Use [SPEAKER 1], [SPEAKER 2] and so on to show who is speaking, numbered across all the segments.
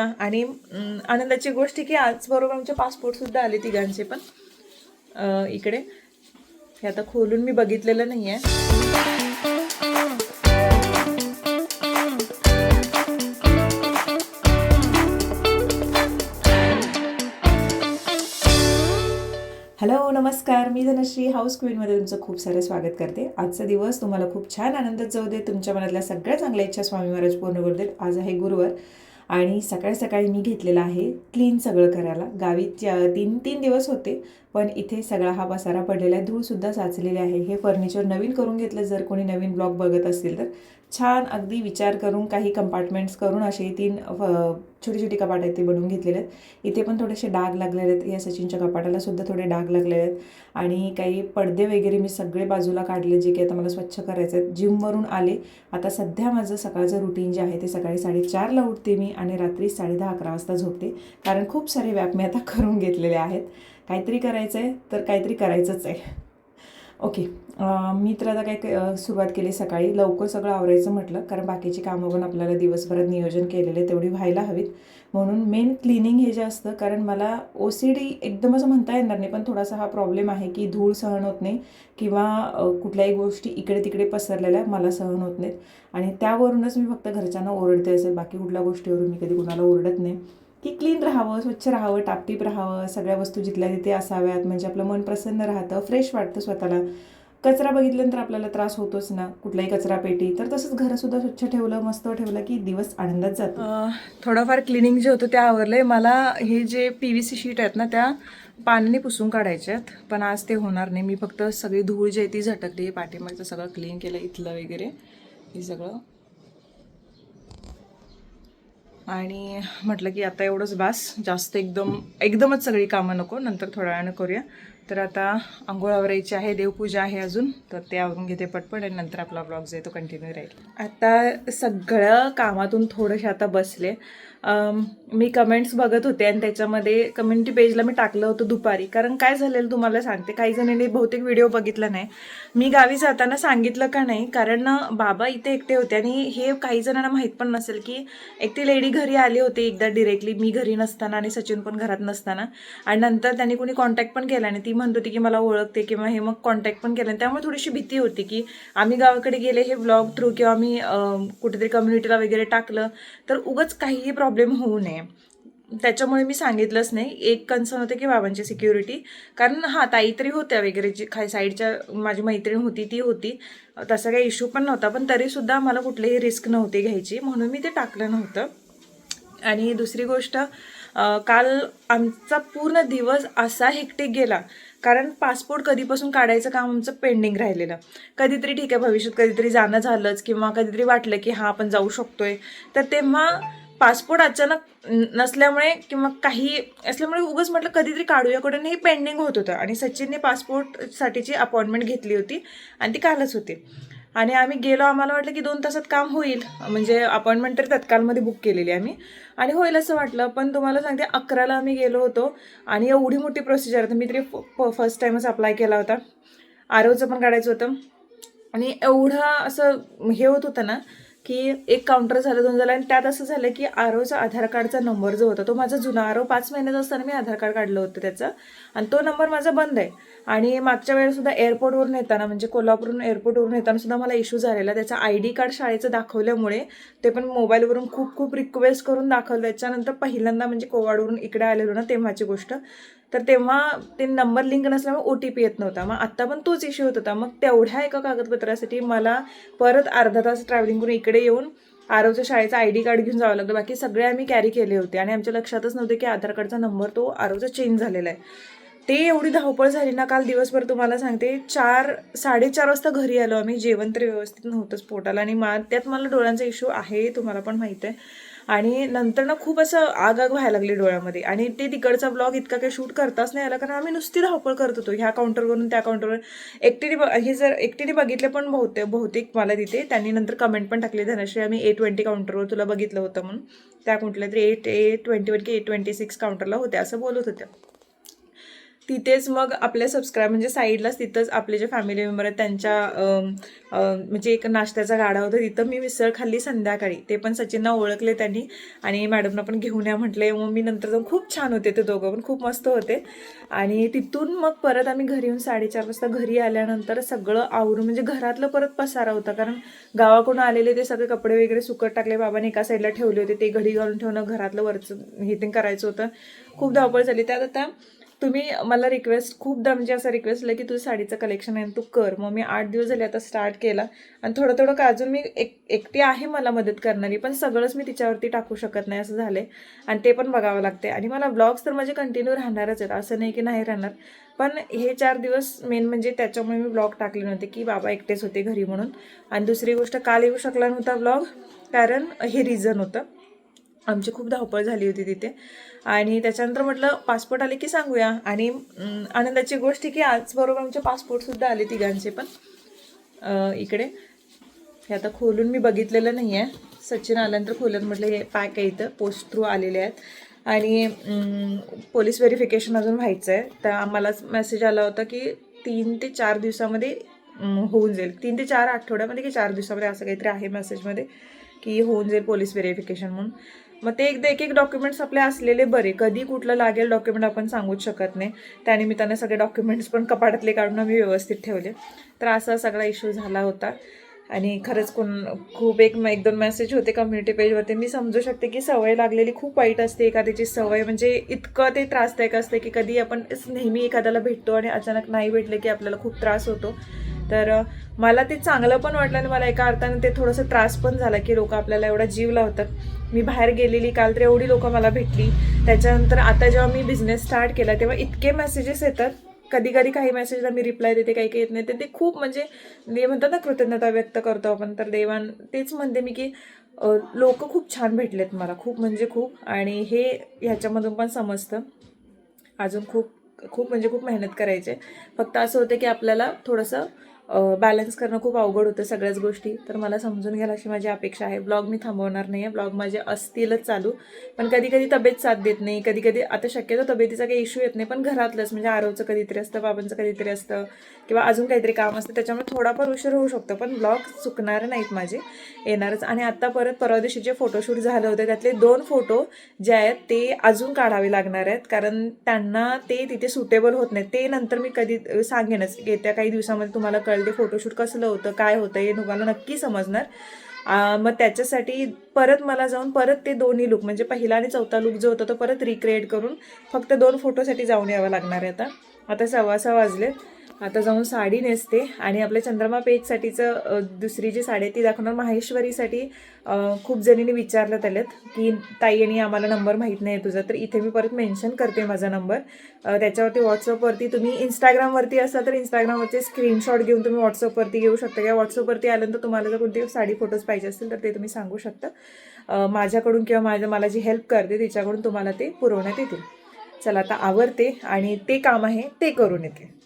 [SPEAKER 1] आणि आनंदाची गोष्ट आहे की आज बरोबर आमचे पासपोर्ट सुद्धा आले तिघांचे पण. इकडे. हे आता खोलून मी बघितलेलं नाही आहे हॅलो नमस्कार. मी धनश्री हाऊस क्वीनमध्ये तुमचं खूप सारं स्वागत करते. आजचा दिवस तुम्हाला खूप छान आनंदात जाऊ दे तुमच्या मनातल्या सगळ्या चांगल्या इच्छा स्वामी महाराज पूर्ण करू देत. आज आहे गुरुवार. आणि सकाळी सकाळी मी घेतलेला आहे क्लीन सगळं करायला. गावी तीन तीन दिवस होते पण इथे सगळा हा पसारा पडलेला आहे. धूळसुद्धा साचलेले आहे. हे फर्निचर नवीन करून घेतलं. जर कोणी नवीन ब्लॉग बघत असेल तर छान अगदी विचार करून काही कंपार्टमेंट्स करून असे तीन छोटी छोटी कपाट आहेत ते बनवून घेतलेले आहेत. इथे पण थोडेसे डाग लागलेले आहेत. या सचिनच्या कपाटाला सुद्धा थोडे डाग लागलेले आहेत. आणि काही पडदे वगैरे मी सगळे बाजूला काढले जे की आता मला स्वच्छ करायचे आहेत. जिमवरून आले. आता सध्या माझं सकाळचं रुटीन जे आहे ते सकाळी साडेचारला उठते मी आणि रात्री साडेदहा अकरा वाजता झोपते. कारण खूप सारे व्याप मी आता करून घेतलेले आहेत. काहीतरी करायचं आहे तर काहीतरी करायचंच आहे. ओके. मी तर आता काय सुरुवात केली सकाळी. लवकर सगळं आवरायचं म्हटलं कारण बाकीची कामं पण आपल्याला दिवसभरात नियोजन केलेले तेवढी व्हायला हवीत. म्हणून मेन क्लिनिंग हे जे असतं कारण मला ओ सी डी एकदम असं म्हणता येणार नाही पण थोडासा हा प्रॉब्लेम आहे की धूळ सहन होत नाही किंवा कुठल्याही गोष्टी इकडे तिकडे पसरलेल्या मला सहन होत नाहीत. आणि त्यावरूनच मी फक्त घरच्यांना ओरडते असेल बाकी कुठल्या गोष्टीवरून मी कधी कुणाला ओरडत नाही. की क्लीन राहावं स्वच्छ राहावं टापटीप राहावं सगळ्या वस्तू जिथल्या तिथे असाव्यात. म्हणजे आपलं मन प्रसन्न राहतं फ्रेश वाटतं स्वतःला. कचरा बघितल्यानंतर आपल्याला त्रास होतोच ना. कुठलाही कचरा पेटी तर तसंच घरसुद्धा स्वच्छ ठेवलं मस्त ठेवलं की दिवस आनंदात जातो. थोडंफार क्लिनिंग जे होतं ते आवरलंय. मला हे J P V C sheet आहेत ना त्या पाण्याने पुसून काढायच्यात पण आज ते होणार नाही. मी फक्त सगळी धूळ जी आहे ती झटकली पाठीमागचं सगळं क्लीन केलं इथलं वगैरे हे सगळं आणि म्हटलं की आता एवढंच बास जास्त एकदम एकदमच सगळी कामं नको नंतर थोड्या वेळानं करूया. तर आता आंघोळ आवरायची आहे देवपूजा आहे अजून तर ते आवरून घेते पटपट आणि नंतर आपला ब्लॉग जो आहे तो कंटिन्यू राहील. आता सगळं कामातून थोडंसे आता बसले. मी कमेंट्स बघत होते आणि त्याच्यामध्ये कम्युनिटी पेजला मी टाकलं होतं दुपारी. कारण काय झालेलं तुम्हाला सांगते काही जणांनी बहुतेक व्हिडिओ बघितला नाही. मी गावी जाताना सांगितलं का नाही? कारण बाबा इथे एकटे होते आणि हे काही जणांना माहीत पण नसेल की एकटी लेडी घरी आली होती एकदा डिरेक्टली मी घरी नसताना आणि सचिन पण घरात नसताना. आणि नंतर त्यांनी कोणी कॉन्टॅक्ट पण केला नाही. ती म्हणत होती की मला ओळखते किंवा हे मग कॉन्टॅक्ट पण केला त्यामुळे थोडीशी भीती होती की आम्ही गावाकडे गेले हे ब्लॉग थ्रू किंवा आम्ही कुठेतरी कम्युनिटीला वगैरे टाकलं तर उगाच काहीही प्रॉब्लेम प्रॉब्लेम होऊ नये. त्याच्यामुळे मी सांगितलंच नाही. एक कन्सर्न होते की बाबांची सिक्युरिटी कारण हां ताई तरी होत्या वगैरे जी काही साईडच्या माझी मैत्रीण होती ती होती. तसा काही इश्यू पण नव्हता. पण तरीसुद्धा मला कुठलीही रिस्क नव्हती घ्यायची. म्हणून मी ते टाकलं नव्हतं. आणि दुसरी गोष्ट काल आमचा पूर्ण दिवस असा हेक्टिक गेला. कारण पासपोर्ट कधीपासून काढायचं काम आमचं पेंडिंग राहिलेलं. कधीतरी ठीक आहे भविष्यात कधीतरी जाणं झालंच किंवा कधीतरी वाटलं की हां आपण जाऊ शकतोय. तर तेव्हा पासपोर्ट अचानक नसल्यामुळे किंवा काही असल्यामुळे उगाच म्हटलं कधीतरी काढूया कडून हे पेंडिंग होत होतं. आणि सचिनने पासपोर्टसाठीची अपॉइंटमेंट घेतली होती. आणि ती कालच होती. आणि आम्ही गेलो आम्हाला वाटलं की दोन तासात काम होईल. म्हणजे अपॉइंटमेंट तरी तत्कालमध्ये बुक केलेली आम्ही. आणि होईल असं वाटलं. पण तुम्हाला सांगते अकराला आम्ही गेलो होतो. आणि एवढी मोठी प्रोसिजर होती मी तरी फर्स्ट टाईमच अप्लाय केला होता. आरोचं पण काढायचं होतं. आणि एवढं असं हे होत होतं ना की एक काउंटर झालं दोन झालं आणि त्यात असं झालं की आरोचा आधार कार्डचा नंबर जो होता तो माझा जुना आरो पाच महिन्याचा असताना मी आधार कार्ड काढलं होतं त्याचं. आणि तो नंबर माझा बंद आहे. आणि मागच्या वेळेसुद्धा एअरपोर्टवरून येताना म्हणजे कोल्हापूरवरून एअरपोर्टवरून येताना सुद्धा मला इश्यू झालेला. त्याचा आय डी कार्ड शाळेचं दाखवल्यामुळे ते पण मोबाईलवरून खूप खूप रिक्वेस्ट करून दाखवलं. त्याच्यानंतर पहिल्यांदा म्हणजे कोवाडवरून इकडे आलेलो ना तेव्हाची गोष्ट. तर तेव्हा ते नंबर लिंक नसल्यामुळे ओ टी पी येत नव्हता. मग आत्ता पण तोच इश्यू होत होता. मग तेवढ्या एका कागदपत्रासाठी मला परत अर्धा तास ट्रॅव्हलिंग करून इकडे येऊन आरवच्या शाळेचं आय डी कार्ड घेऊन जावं लागलं. बाकी सगळे आम्ही कॅरी केले होते. आणि आमच्या लक्षातच नव्हते की आधार कार्डचा नंबर तो आरवचा चेंज झालेला आहे. ते एवढी धावपळ झाली ना काल दिवसभर तुम्हाला सांगते चार साडेचार वाजता घरी आलो आम्ही. जेवण तरी व्यवस्थित नव्हतंच पोटाला. आणि मा त्यात मला डोळ्यांचा इश्यू आहे तुम्हाला पण माहीत आहे. आणि नंतर ना खूप असं आग आग व्हायला लागली डोळ्यामध्ये. आणि ते तिकडचा ब्लॉग इतका काही शूट करताच नाही आला कारण आम्ही नुसती धावपळ करत होतो. ह्या काउंटरवरून त्या काउंटरवर एकटीने ब- हे जर एकटीने बघितले पण बहुतेक बहुतेक मला तिथे. त्यांनी नंतर कमेंट पण टाकली धनश्री आम्ही ए ट्वेंटी काउंटरवर तुला बघितलं होतं म्हणून. त्या कुठल्या तरी एट ए ट्वेंटी वन की ए ट्वेंटी सिक्स काउंटरला होत्या असं बोलत होत्या. तिथेच मग आपल्या सबस्क्राईब म्हणजे साईडलाच तिथंच आपले जे फॅमिली मेंबर आहेत त्यांच्या म्हणजे एक नाश्त्याचा गाडा होता तिथं मी मिसळ खाल्ली संध्याकाळी. ते पण सचिनना ओळखले त्यांनी आणि मॅडमना पण घेऊन या म्हटले. मग मी नंतर जाऊन खूप छान होते ते दोघं पण खूप मस्त होते. आणि तिथून मग परत आम्ही घरी येऊन साडेचार वाजता घरी आल्यानंतर सगळं आवरून म्हणजे घरातलं परत पसारा होता कारण गावाकडून आलेले ते सगळे कपडे वगैरे सुकट टाकले. बाबाने एका साईडला ठेवले होते ते घडी घालून ठेवणं घरातलं वरचं हे ते करायचं होतं. खूप धावपळ झाली. त्यात आता तुम्ही मला रिक्वेस्ट खूपदा म्हणजे असं रिक्वेस्ट केलं की तुझं साडीचं कलेक्शन आहे तू कर. मग मी आठ दिवस झाले आता स्टार्ट केला. आणि थोडं थोडं का अजून मी एक एकटी आहे मला मदत करणारी पण सगळंच मी तिच्यावरती टाकू शकत नाही असं झालंय. आणि ते पण बघावं लागते आणि मला ब्लॉग्स तर म्हणजे माझे कंटिन्यू राहणारच आहेत. असं नाही की नाही राहणार. पण हे चार दिवस मेन म्हणजे त्याच्यामुळे मी ब्लॉग टाकले नव्हते की बाबा एकटेच होते घरी म्हणून. आणि दुसरी गोष्ट काल येऊ शकला नव्हता ब्लॉग कारण हे रिझन होतं. आमची खूप धावपळ झाली होती तिथे. आणि त्याच्यानंतर म्हटलं पासपोर्ट आले की सांगूया. आणि आनंदाची गोष्ट आहे की आज बरोबर आमचे पासपोर्टसुद्धा आले तिघांचे पण. इकडे. हे आता खोलून मी बघितलेलं नाही आहे सचिन आल्यानंतर खोलून म्हटलं हे पॅक आहे इथं. पोस्ट थ्रू आलेले आहेत. आणि पोलीस व्हेरिफिकेशन अजून व्हायचं आहे. तर आम्हाला मेसेज आला होता की तीन ते चार दिवसामध्ये होऊन जाईल. तीन ते चार आठवड्यामध्ये की चार दिवसामध्ये असं काहीतरी आहे मेसेजमध्ये की होऊन जाईल पोलीस व्हेरिफिकेशन म्हणून. मग ते एकदा एक एक डॉक्युमेंट्स आपले असलेले बरे. कधी कुठलं लागेल डॉक्युमेंट आपण सांगूच शकत नाही. त्यानिमित्ताने सगळे डॉक्युमेंट्स पण कपाटातले काढून आम्ही व्यवस्थित ठेवले. तर असा सगळा इश्यू झाला होता. आणि खरंच कोण खूप एक एक दोन मेसेज होते कम्युनिटी पेजवरती मी समजू शकते की सवय लागलेली खूप वाईट असते एखाद्याची सवय. म्हणजे इतकं ते त्रासदायक असते की कधी आपण नेहमी एखाद्याला भेटतो आणि अचानक नाही भेटले की आपल्याला खूप त्रास होतो. तर मला ते चांगलं पण वाटलं आणि मला एका अर्थाने ते थोडंसं त्रास पण झाला की लोक आपल्याला एवढा जीव लावतात. मी बाहेर गेलेली काल तर एवढी लोक मला भेटली. त्याच्यानंतर आता जेव्हा मी बिझनेस स्टार्ट केला तेव्हा इतके मेसेजेस येतात. कधी कधी काही मेसेजला मी रिप्लाय देते काही काही येत नाही. तर ते खूप म्हणजे ते म्हणतात ना कृतज्ञता व्यक्त करतो आपण. तर देवान तेच म्हणते मी की लोक खूप छान भेटलेत मला. खूप म्हणजे खूप. आणि हे ह्याच्यामधून पण समजतं. अजून खूप खूप म्हणजे खूप मेहनत करायची. आहे. फक्त असं होतं की आपल्याला थोडंसं बॅलन्स करणं खूप अवघड होतं सगळ्याच गोष्टी. तर मला समजून घ्यायला अशी माझी अपेक्षा आहे. ब्लॉग मी थांबवणार नाही आहे ब्लॉग माझे असतीलच चालू. पण कधी कधी तब्येत साथ देत नाही. कधी कधी आता शक्यतो तब्येतीचा काही इश्यू येत नाही पण घरातलंच. म्हणजे आरोचं कधीतरी असतं बाबांचं कधीतरी असतं किंवा अजून काहीतरी काम असतं. त्याच्यामुळे थोडाफार उशीर होऊ शकतो. पण ब्लॉग चुकणार नाहीत माझे. येणारच. आणि आत्ता परत परवा दिवशी जे फोटोशूट झालं होतं त्यातले दोन फोटो जे आहेत ते अजून काढावे लागणार आहेत. कारण त्यांना ते तिथे सुटेबल होत नाही ते नंतर मी कधी सांगेनच. येत्या काही दिवसामध्ये तुम्हाला कळ कळेल ते फोटोशूट कसलं होतं काय होतं हे तुम्हाला नक्की समजणार. मग त्याच्यासाठी परत मला जाऊन परत ते दोन्ही लुक म्हणजे पहिला आणि चौथा लुक जो होता तो परत रिक्रिएट करून फक्त दोन फोटोसाठी जाऊन यावं लागणार आहे आता. आता सव्वा सहा वाजलेत. आता जाऊन साडी नेसते आणि आपल्या चंद्रमा पेजसाठीचं दुसरी जी साडी आहे ती दाखवणार माहेश्वरीसाठी. खूप जणींनी विचारलं त्याल्यात की ताई आणि आम्हाला नंबर माहीत नाही आहे तुझा तर इथे मी परत मेन्शन करते माझा नंबर. त्याच्यावरती व्हॉट्सअपवरती तुम्ही इंस्टाग्रामवरती असाल तर इंस्टाग्रामवरचे स्क्रीनशॉट घेऊन तुम्ही व्हॉट्सअपवरती घेऊ शकता. किंवा व्हॉट्सअपवरती आल्यानंतर तुम्हाला जर कोणते साडी फोटोज पाहिजे असतील तर ते तुम्ही सांगू शकता. माझ्याकडून किंवा माझ्या मला जी हेल्प करते तिच्याकडून तुम्हाला ते पुरवण्यात येतील. चला आता आवरते आणि ते काम आहे ते करून येते.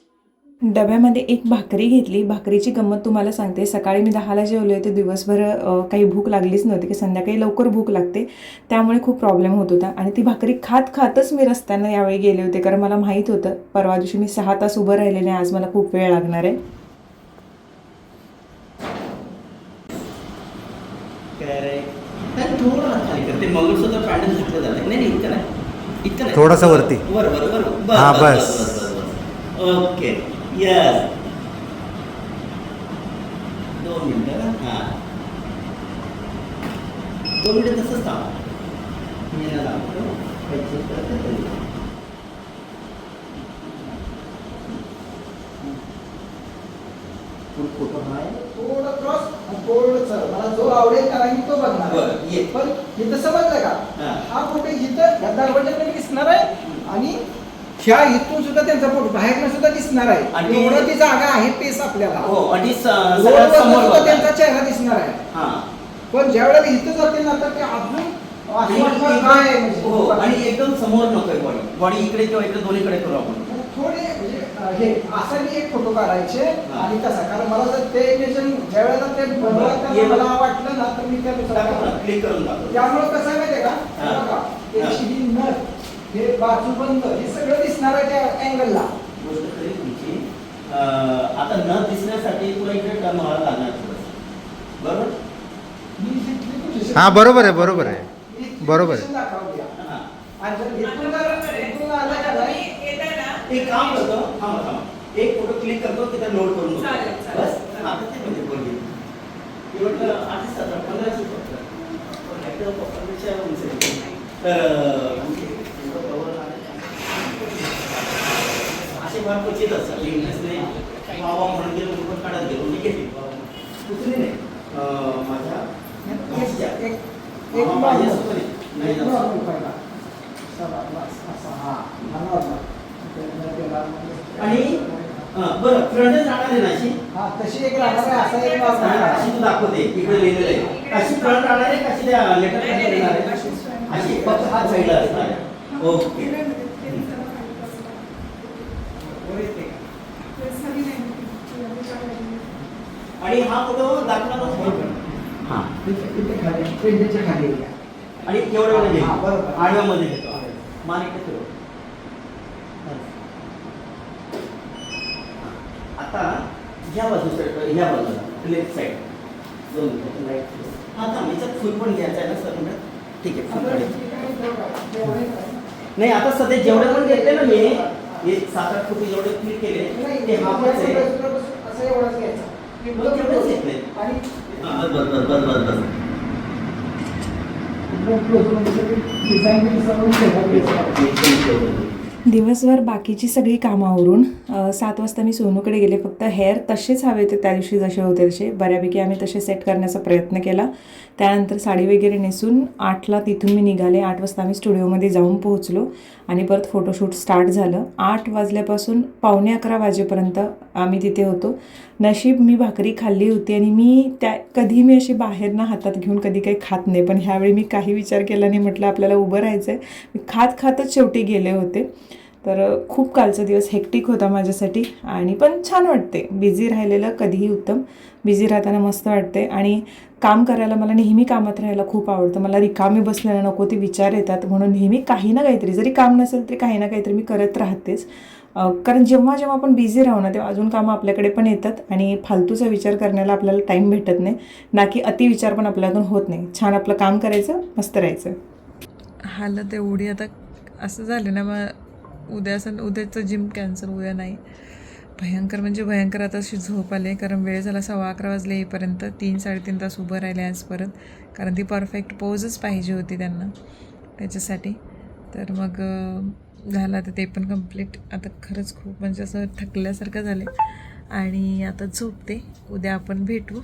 [SPEAKER 1] डब्यामध्ये एक भाकरी घेतली. भाकरीची गंमत तुम्हाला सांगते. सकाळी मी दहाला जेवले होते. दिवसभर काही भूक लागलीच नव्हती की संध्याकाळी लवकर भूक लागते. त्यामुळे खूप प्रॉब्लेम होत होता. आणि ती भाकरी खात खातच मी रस्त्यानं यावेळी गेले होते कारण मला माहीत होतं परवा दिवशी मी सहा तास उभं राहिले नाही आज मला खूप वेळ लागणार आहे.
[SPEAKER 2] थोडंसं वरती.
[SPEAKER 3] वर वर वर. बस,
[SPEAKER 2] हा,
[SPEAKER 3] बस. ओके. यस दोन मिनिटं हा दोन मिनिटं तसंच थांब मी याला लावतो. पैसे. फुल फोटो हा आहे
[SPEAKER 4] थोडं क्रॉस थोडं सर मला जो आवडेल मी तो बघणार. पण इथं समजलं का
[SPEAKER 3] हा.
[SPEAKER 4] फोटो इथं या दरवाजाकडे दिसणार आहे आणि ह्या इथून सुद्धा त्यांचा फोटो बाहेरनं सुद्धा दिसणार आहे
[SPEAKER 3] आणि-
[SPEAKER 4] एवढं ती जागा आहे पेस आपल्याला
[SPEAKER 3] हो आणि स- सगळ्यात
[SPEAKER 4] रोडवरनं
[SPEAKER 3] समोर
[SPEAKER 4] सुद्धा
[SPEAKER 3] बघा.
[SPEAKER 4] त्यांचा चेहरा दिसणार आहे
[SPEAKER 3] हा
[SPEAKER 4] पण ज्या वेळेला इथं जातील ना तर ते अजून वाटणार काय आहे
[SPEAKER 3] हो आणि
[SPEAKER 4] म्हणजे
[SPEAKER 3] एकदम समोर नकोय बॉडी बॉडी इकडे किंवा इकडे दोन्हीकडे करू आपण
[SPEAKER 4] थोडे म्हणजे अं, हे असा मी एक फोटो काढायचे. आणि तसा कारण मला जर ते इमेजिन ज्या वेळेला ते
[SPEAKER 3] ये
[SPEAKER 4] बनवताना
[SPEAKER 3] बघ.
[SPEAKER 4] मला वाटलं ना तर मी
[SPEAKER 3] टाका
[SPEAKER 4] करणार.
[SPEAKER 3] ना, क्लिक करून
[SPEAKER 4] त्यामुळे कसं आहे माहितीये का
[SPEAKER 3] हा.
[SPEAKER 4] हे बघा
[SPEAKER 3] हा.
[SPEAKER 4] त्याची ही नथ हे बाजू बंद हे सगळं दिसणार आहे त्या अँगलला
[SPEAKER 3] गोष्ट खरी तुमची. अं, आता न दिसण्यासाठी तुला इकडे टर्न व्हायला लागणार. बरोबर?
[SPEAKER 2] हा बरोबर आहे बरोबर आहे. बरोबर आहे.
[SPEAKER 3] हां. एक काम करतो थांबा थांबा. एक फोटो क्लिक करतो तिथं लोड करून. बस? आता ते म्हणजे बोलली पंधराशे उंच आहे. तर आमचे एवढं cover आलं. असे फार क्वचित असतात नाही. वावा म्हणून गेलो पण काढत गेलो. घेतली. दुसरी नाही. माझ्या आणि बरं फ्रंट जाणार आहे ना अशी?
[SPEAKER 4] हा तशी एक राहणार आहे असा एक.
[SPEAKER 3] अशी तू दाखवते. इकडे लिहिलेलं आहे. अशी फ्रंट राहणार आहे कशी लेटर अशी? फक्त हात साईडला असणार ओके
[SPEAKER 4] वर येते का?
[SPEAKER 3] आणि हा फोटो हां.
[SPEAKER 4] पेंडीच्या खाली. आहे.
[SPEAKER 3] आणि
[SPEAKER 4] हा, बरोबर.
[SPEAKER 3] आडव्यामध्ये. घेतो आता ह्या बाजूला ह्या बाजूला लेफ्ट साईड दोन लाइट हा थांब याच्यात फुल पण घ्यायचं आहे ना सर म्हणत ठीक आहे फुल. नाही आता सध्या जेवढे पण घेतले ना मी हे सात आठ फुटी जेवढे क्लिक केले
[SPEAKER 4] नाही,
[SPEAKER 3] ते हाफच आहे.
[SPEAKER 1] दिवसभर बाकीची सगळी कामं आवरून सात वाजता मी सोनूकडे गेले फक्त हेअर तसेच हवे होते त्या दिवशी जसे होते तसे. बऱ्यापैकी आम्ही तसे सेट करण्याचा प्रयत्न केला. त्यानंतर साडी वगैरे नेसून आठला तिथून मी निघाले. आठ वाजता आम्ही स्टुडिओमध्ये जाऊन पोहोचलो आणि परत फोटोशूट स्टार्ट झालं. आठ वाजल्यापासून पावणे अकरा वाजेपर्यंत आम्ही तिथे होतो. नशीब मी भाकरी खाल्ली होती आणि मी त्या कधी मी अशी बाहेरनं हातात घेऊन कधी काही खात नाही. पण ह्यावेळी मी काही विचार केला नाही. म्हटलं आपल्याला उभं राहायचं आहे मी खात खातच शेवटी गेले होते. तर खूप कालचा दिवस हेक्टिक होता माझ्यासाठी आणि पण छान वाटते. बिझी राहिलेलं कधीही उत्तम. बिझी राहताना मस्त वाटते आणि काम करायला मला नेहमी कामात राहायला खूप आवडतं. मला रिकामी बसलेलं नको ते विचार येतात. म्हणून नेहमी काही ना काहीतरी जरी काम नसेल तरी काही ना काहीतरी मी करत राहतेच. कारण जेव्हा जेव्हा आपण बिझी राहू ना तेव्हा अजून कामं आपल्याकडे पण येतात आणि फालतूचा विचार करण्याला आपल्याला टाईम भेटत नाही. ना की अतिविचार पण आपल्यातून होत नाही. छान आपलं काम करायचं मस्त राहायचं. हालत एवढी आता असं झालं ना मग उद्या असं उद्याचं जिम कॅन्सल उद्या नाही. भयंकर म्हणजे भयंकर आता अशी झोप आले कारण वेळ झाला सव्वा अकरा वाजले येईपर्यंत. तीन साडेतीन तास उभं राहिले आज परत कारण ती परफेक्ट पोजच पाहिजे होती त्यांना त्याच्यासाठी. तर मग झालं आता ते पण कंप्लीट आता खरंच खूप म्हणजे असं थकल्यासारखं झालं आणि आता झोपते. उद्या आपण भेटू.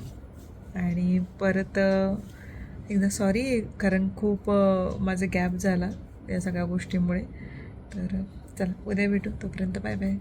[SPEAKER 1] आणि परत एकदा सॉरी कारण खूप माझा गॅप झाला या सगळ्या गोष्टींमुळे. तर चला उद्या भेटू. तोपर्यंत बाय बाय.